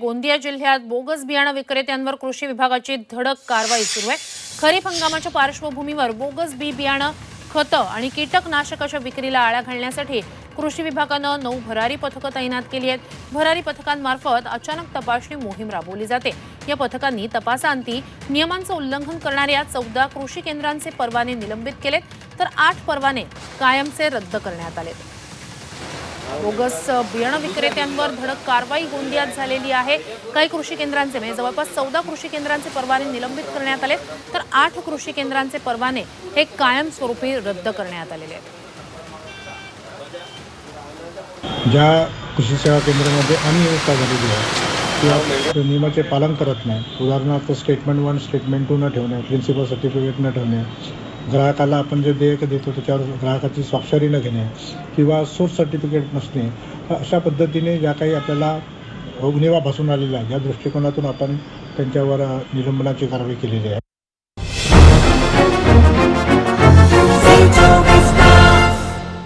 गोंदिया जिल्ह्यात बोगस बियाणं विक्रेत्यांवर कृषी विभागाची धडक कारवाई सुरू आहे. खरीप हंगामाच्या पार्श्वभूमीवर बोगस बी बियाणं खतं आणि कीटकनाशकाच्या विक्रीला आळा घालण्यासाठी कृषी विभागानं नऊ भरारी पथकं तैनात केली आहेत. भरारी पथकांमार्फत अचानक तपासणी मोहीम राबवली जाते. या पथकांनी तपासांती नियमांचं उल्लंघन करणाऱ्या चौदा कृषी केंद्रांचे परवाने निलंबित केलेत तर आठ परवाने कायमचे रद्द करण्यात आलेत. बोगस बियाणं विक्रेत्यांवर धडक कारवाई गोंदियात झालेली आहे. काही कृषी केंद्रांचे म्हणजे जवळपास चौदा कृषी केंद्रांचे परवाने निलंबित करण्यात आले तर आठ कृषी केंद्रांचे परवाने हे कायमस्वरूपी रद्द करण्यात आलेले आहेत. ज्या कृषी सेवा केंद्रामध्ये अनियमितता झालेली आहे किंवा नियमाचे पालन करत नाही. उदाहरणार्थ स्टेटमेंट वन स्टेटमेंट टू न ठेवणे प्रिन्सिपल सर्टिफिकेट न ठेवणे ग्राहकाला आपण जे देयक देतो त्याच्यावर ग्राहकाची स्वाक्षरी न घेणे किंवा सोर्स सर्टिफिकेट नसणे अशा पद्धतीने ज्या काही आपल्याला उणिवा भासून आलेल्या आहे या दृष्टिकोनातून आपण त्यांच्यावर निलंबनाची कारवाई केलेली आहे.